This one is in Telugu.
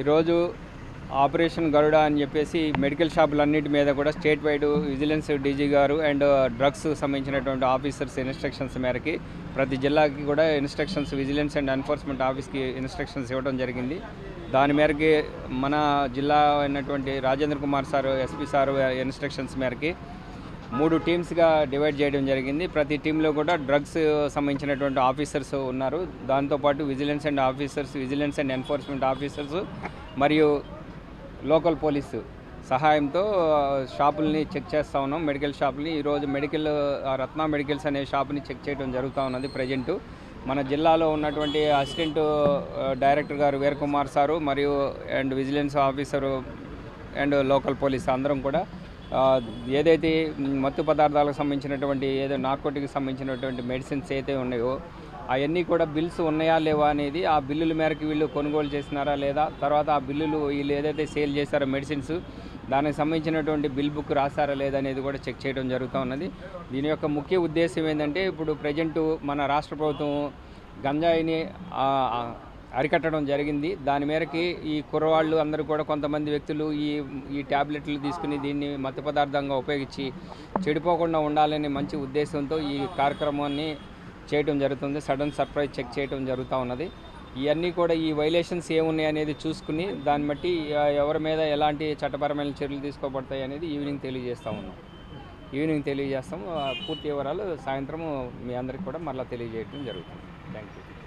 ఈరోజు ఆపరేషన్ గరుడ అని చెప్పేసి మెడికల్ షాపులన్నిటి మీద కూడా స్టేట్ వైడ్ విజిలెన్స్ డీజీ గారు అండ్ డ్రగ్స్ సంబంధించినటువంటి ఆఫీసర్స్ ఇన్స్ట్రక్షన్స్ మేరకి ప్రతి జిల్లాకి కూడా ఇన్స్ట్రక్షన్స్ విజిలెన్స్ అండ్ ఎన్ఫోర్స్మెంట్ ఆఫీస్కి ఇన్స్ట్రక్షన్స్ ఇవ్వడం జరిగింది. దాని మేరకి మన జిల్లా అయినటువంటి Rajendra Kumar sir SP sir instructions మేరకి మూడు టీమ్స్గా డివైడ్ చేయడం జరిగింది. ప్రతి టీంలో కూడా డ్రగ్స్ సంబంధించినటువంటి ఆఫీసర్స్ ఉన్నారు. దాంతోపాటు vigilance and officers vigilance and enforcement officers మరియు లోకల్ పోలీసు సహాయంతో షాపుల్ని చెక్ చేస్తూ ఉన్నాం. మెడికల్ షాపుల్ని ఈరోజు మెడికల్ రత్న మెడికల్స్ అనే షాప్ని చెక్ చేయడం జరుగుతూ ఉన్నది ప్రజెంటు. మన జిల్లాలో ఉన్నటువంటి అసిస్టెంట్ డైరెక్టర్ గారు వీరకుమార్ సారు మరియు and vigilance officer and local police అందరం కూడా ఏదైతే మత్తు పదార్థాలకు సంబంధించినటువంటి ఏదో నార్కోటిక్ సంబంధించినటువంటి మెడిసిన్స్ అయితే ఉన్నాయో అవన్నీ కూడా బిల్స్ ఉన్నాయా లేవా అనేది ఆ బిల్లుల మేరకు వీళ్ళు కొనుగోలు చేసినారా లేదా తర్వాత ఆ బిల్లులు వీళ్ళు ఏదైతే సేల్ చేశారో మెడిసిన్స్ దానికి సంబంధించినటువంటి బిల్ బుక్ రాశారా లేదా అనేది కూడా చెక్ చేయడం జరుగుతూ ఉన్నది. దీని యొక్క ముఖ్య ఉద్దేశం ఏంటంటే ఇప్పుడు ప్రజెంట్ మన రాష్ట్ర ప్రభుత్వం గంజాయిని అరికట్టడం జరిగింది. దాని మేరకి ఈ కుర్రవాళ్ళు అందరూ కూడా కొంతమంది వ్యక్తులు ఈ ఈ ట్యాబ్లెట్లు తీసుకుని దీన్ని మత్తు పదార్థంగా ఉపయోగించి చెడిపోకుండా ఉండాలనే మంచి ఉద్దేశంతో ఈ కార్యక్రమాన్ని చేయడం జరుగుతుంది. సడన్ సర్ప్రైజ్ చెక్ చేయడం జరుగుతూ ఉన్నది. ఇవన్నీ కూడా ఈ వైలేషన్స్ ఏమున్నాయి అనేది చూసుకుని దాన్ని బట్టి ఎవరి మీద ఎలాంటి చట్టపరమైన చర్యలు తీసుకోబడతాయి అనేది ఈవినింగ్ తెలియజేస్తూ ఉన్నాం. ఈవినింగ్ తెలియజేస్తాం. పూర్తి వివరాలు సాయంత్రం మీ అందరికి కూడా మరలా తెలియజేయడం జరుగుతుంది. Thank you